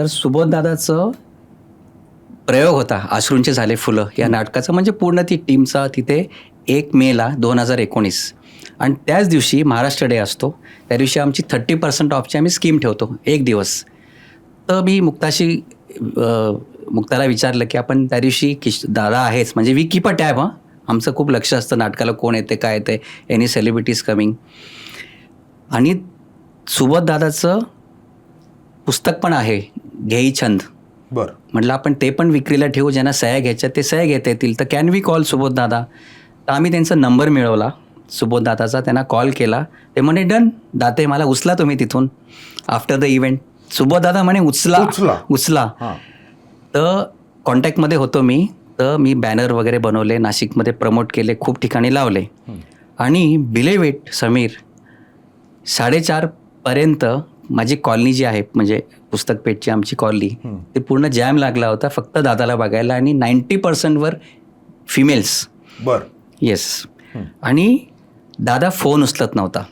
तर सुबोधदादाचं प्रयोग होता. आश्रूंचे झाले फुलं. या नाटकाचं म्हणजे पूर्ण ती टीमचा तिथे एक मेला दोन हजार एकोणीस. आणि त्याच दिवशी महाराष्ट्र डे असतो. त्या दिवशी आमची थर्टी पर्सेंट ऑफची आम्ही स्कीम ठेवतो. एक दिवस. तर मी मुक्ताशी मुक्ताला विचारलं की आपण त्या दिवशी किश दादा आहेच. म्हणजे वी कीप अ टॅब हां. आमचं खूप लक्ष असतं नाटकाला कोण येते काय येते. एनी सेलिब्रिटीज कमिंग आणि सुबोध दादाचं पुस्तक पण आहे. घेई छंद. बर. म्हटलं आपण ते पण विक्रीला ठेवू ज्यांना सह्या घ्यायच्या ते सह्या घेता येतील. तर कॅन वी कॉल सुबोध दादा? तर आम्ही त्यांचा नंबर मिळवला. सुबोध दादाचा त्यांना कॉल केला. ते म्हणे डन दाते मला उचला तुम्ही तिथून आफ्टर द इव्हेंट सुबोध दादा म्हणे उचला. उचला. उचला. हां. तर कॉन्टॅक्टमध्ये होतो मी. तर मी बॅनर वगैरे बनवले नाशिकमध्ये प्रमोट केले खूप ठिकाणी लावले. आणि बिलेवेट समीर साडेचारपर्यंत माझी कॉलनी जी आहे म्हणजे पुस्तकपेठची आमची कॉलनी ते पूर्ण जॅम लागला होता फक्त दादाला बघायला आणि नाईंटी पर्सेंटवर फिमेल्स बर. येस आणि दादा फोन उचलत नव्हता.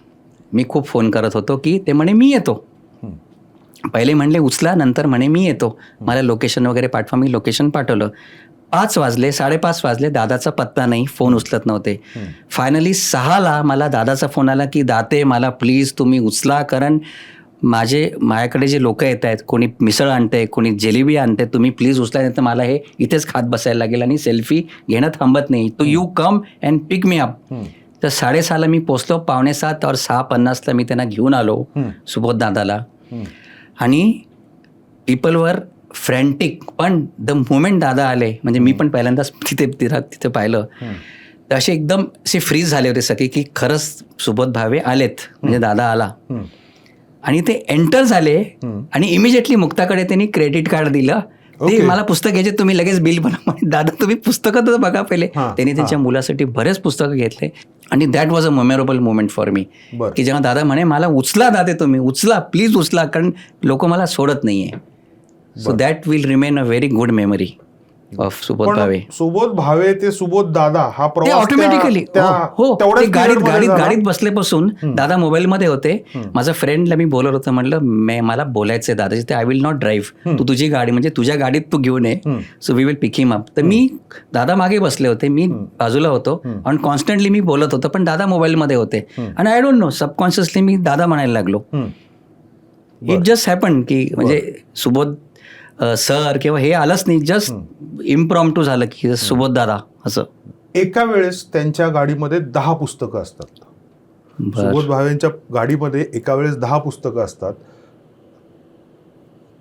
मी खूप फोन करत होतो की ते म्हणे मी येतो. पहिले म्हणले उचला. नंतर म्हणे मी येतो. मला लोकेशन वगैरे पाठवा मी लोकेशन पाठवलं. पाच वाजले साडेपाच वाजले दादाचा पत्ता नाही फोन उचलत नव्हते. फायनली सहाला मला दादाचा फोन आला की दाते मला प्लीज तुम्ही उचला कारण माझे माझ्याकडे जे लोक येत आहेत कोणी मिसळ आणते कोणी जिलेबी आणते तुम्ही प्लीज उचला नाही तर मला हे इथेच खात बसायला लागेल आणि सेल्फी घेणं थांबत नाही. तो you come and pick me up तर साडेसहाला मी पोचलो पावणे सात और सहा पन्नासला मी त्यांना घेऊन आलो सुबोध दादाला. आणि पीपलवर फ्रँटिक पण द मुमेंट दादा आले म्हणजे मी पण पहिल्यांदाच तिथे तिथे तिथे पाहिलं. तर असे एकदम असे फ्रीज झाले होते सगळे की खरंच सुबोध भावे आलेत म्हणजे दादा आला. आणि ते एंटर झाले आणि इमिजिएटली मुक्ताकडे त्यांनी क्रेडिट कार्ड दिलं. ते. मला पुस्तक घ्यायचे तुम्ही लगेच बिल बनवा दादा तुम्ही पुस्तकं तर बघा पहिले. त्यांनी त्यांच्या मुलासाठी बरेच पुस्तकं घेतले. आणि that was a memorable moment for me. की जेव्हा दादा म्हणे मला उचला दादे तुम्ही उचला प्लीज उचला कारण लोक मला सोडत नाहीये. So that will remain a very good memory Subodh पण भावे. सुबोध भावे ते सुबोध दादा हा प्रवास ऑटोमॅटिकली हो ते गाडीत मध्ये गाडीत? गाडीत बसल्यापासून दादा मोबाईलमध्ये होते. माझ्या फ्रेंडला मी बोलत होतं म्हटलं "मे- मला बोलायचंय दादाची ते आय विल नॉट ड्राईव्ह तू तुझी गाडी म्हणजे तुझ्या गाडीत तू घेऊन ये. So we will pick him up तर मी दादा मागे बसले होते मी बाजूला होतो. आणि कॉन्स्टंटली मी बोलत होतो पण दादा मोबाईलमध्ये होते. आणि आय डोंट नो सबकॉन्शियसली मी दादा म्हणायला लागलो. इट जस्ट हॅपन की म्हणजे सुबोध सर किंवा हे आलंच नाही जस्ट इम्प्रॉम टू झालं की सुबोध दादा असं. एका वेळेस त्यांच्या गाडीमध्ये दहा पुस्तकं असतात. सुबोध भावेंच्या गाडीमध्ये एका वेळेस दहा पुस्तकं असतात.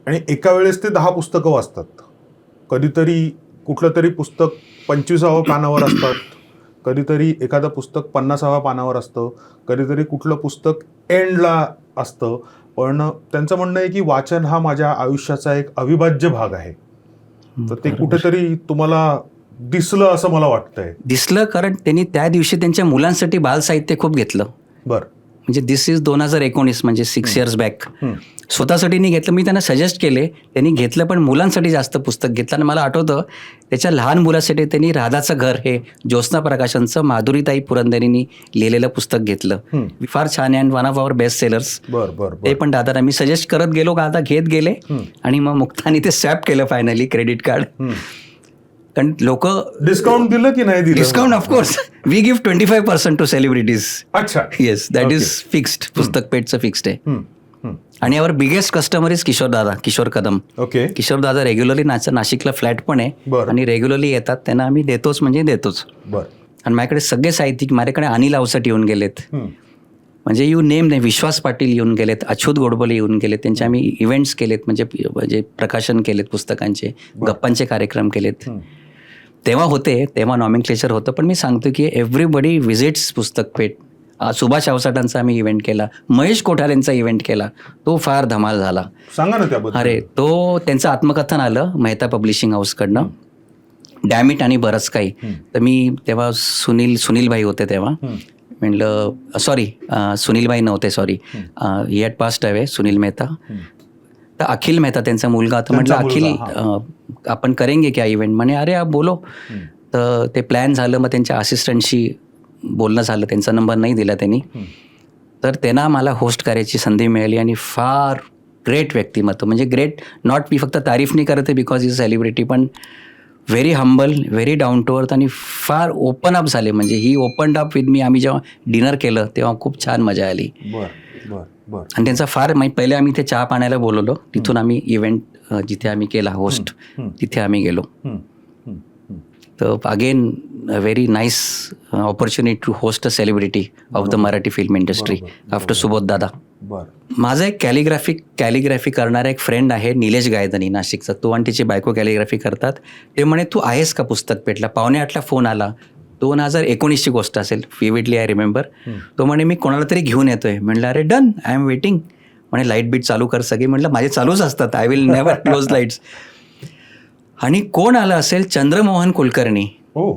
आणि एका वेळेस ते दहा पुस्तकं वाचतात. कधीतरी कुठलं तरी पुस्तक पंचवीसावं पानावर असतात. कधीतरी एखादं पुस्तक पन्नासाव्या पानावर असतं कधीतरी कुठलं पुस्तक एंडला असतं पण त्यांचं म्हणणं आहे की वाचन हा माझ्या आयुष्याचा एक अविभाज्य भाग आहे. तर ते कुठेतरी तुम्हाला दिसलं असं मला वाटतंय. दिसलं कारण त्यांनी त्या दिवशी त्यांच्या मुलांसाठी बालसाहित्य खूप घेतलं. बरं. म्हणजे दिस इज दोन हजार एकोणीस म्हणजे सिक्स इयर्स बॅक स्वतःसाठी नाही घेतलं मी त्यांना सजेस्ट केले त्यांनी घेतलं पण मुलांसाठी जास्त पुस्तक घेतलं. आणि मला आठवतं त्याच्या लहान मुलासाठी त्यांनी राधाचं घर हे ज्योत्स्ना प्रकाशनचं माधुरीताई पुरंदरेंनी लिहिलेलं पुस्तक घेतलं. फार छान आहे one of our best sellers बर बर ते पण दादाला मी सजेस्ट करत गेलो का आता घेत गेले. आणि मग मुक्तानी ते स्वॅप केलं फायनली क्रेडिट कार्ड कारण लोक डिस्काउंट दिलं की नाही दिलं? Discount of course we give twenty five percent to celebrities अच्छा. येस दॅट इज फिक्स्ड पुस्तक पेटचं फिक्स्ड आहे. Hmm, hmm. आणि our biggest customer is Kishore दादा किशोर कदम. ओके किशोर दादा रेग्युलरली नाच नाशिकला फ्लॅट पण आहे. आणि रेग्युलरली येतात त्यांना आम्ही देतोच म्हणजे देतोच. आणि माझ्याकडे सगळे साहित्यिक माझ्याकडे अनिल अवसट येऊन गेलेत. म्हणजे यू नेम नाही विश्वास पाटील येऊन गेलेत अच्युत गोडबोले येऊन गेलेत त्यांचे आम्ही इव्हेंट्स केलेत म्हणजे म्हणजे प्रकाशन केलेत पुस्तकांचे गप्पांचे कार्यक्रम केलेत. तेव्हा होते तेव्हा नॉमिक्लेचर होतं पण मी सांगतो की एव्हरीबडी विजिट्स पुस्तकपेठ आ, सुभाष अवसाटांचा आम्ही इव्हेंट केला महेश कोठारेंचा इव्हेंट केला तो फार धमाल झाला. सांगा ना त्याबद्दल. अरे तो त्यांचं आत्मकथन आलं मेहता पब्लिशिंग हाऊसकडनं डॅमिट आणि बरंच काही. तर मी तेव्हा सुनील सुनीलबाई होते तेव्हा. म्हटलं सॉरी सुनीलबाई नव्हते sorry he had passed away Sunil Mehta. तर अखिल मेहता त्यांचा मुलगा होता. म्हटलं अखिल आपण करेंगे क्या इव्हेंट म्हणे अरे आप बोलो. तर ते प्लॅन झालं. मग त्यांच्या असिस्टंटशी बोलणं झालं. त्यांचा नंबर नाही दिला त्यांनी. तर त्यांना मला होस्ट करायची संधी मिळाली आणि फार ग्रेट व्यक्तिमत्व. म्हणजे ग्रेट नॉट मी फक्त तारीफ नाही करत आहे बिकॉज इज सेलिब्रिटी पण very humble very down to earth आणि फार ओपन अप झाले. म्हणजे he open up with me आम्ही जेव्हा डिनर केलं तेव्हा खूप छान मजा आली. आणि त्यांचा फार म्हणजे पहिले आम्ही ते चहा पाण्याला बोलवलो. तिथून आम्ही इव्हेंट जिथे आम्ही केला होस्ट तिथे आम्ही गेलो. तर again very nice opportunity to host a celebrity of the Marathi film industry after Subodh दादा बर. माझा एक कॅलिग्राफी कॅलिग्राफी करणारा एक फ्रेंड आहे निलेश गायधनी नाशिकचा. तो आणि तिची बायको कॅलिग्राफी करतात. ते म्हणे तू आहेस का पुस्तक पेटला? पावणे आठला फोन आला. दोन हजार एकोणीसची गोष्ट असेल विविडली आय रिमेंबर तो म्हणे मी कोणाला तरी घेऊन येतोय. म्हणलं अरे डन आय एम वेटिंग म्हणे लाइट बीट चालू कर सगळे. म्हटलं माझे चालूच असतात. I will never close lights आणि कोण आलं असेल? चंद्रमोहन कुलकर्णी. हो.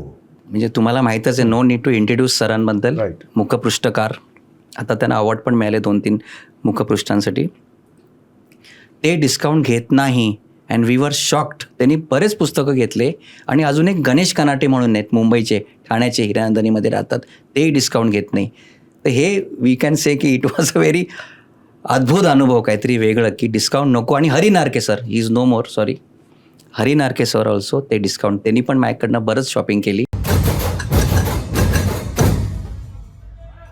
म्हणजे तुम्हाला माहीतच आहे नो नीड टू इंट्रोड्यूस सरांबद्दल. मुखपृष्ठकार. आता त्यांना अवॉर्ड पण मिळाले दोन तीन मुखपृष्ठांसाठी. ते डिस्काउंट घेत नाही अँड वी वर शॉक्ड त्यांनी बरेच पुस्तकं घेतले आणि अजून एक गणेश कनाटे म्हणून आहेत मुंबईचे ठाण्याचे हिरानंदनीमध्ये राहतात. ते डिस्काउंट घेत नाही. तर हे वी कॅन से की इट वॉज अ व्हेरी अद्भुत अनुभव काहीतरी वेगळं की डिस्काउंट नको. आणि Hari Narke sir he is no more sorry Hari Narke sir also ते डिस्काउंट त्यांनी पण माझ्याकडनं बरंच शॉपिंग केली.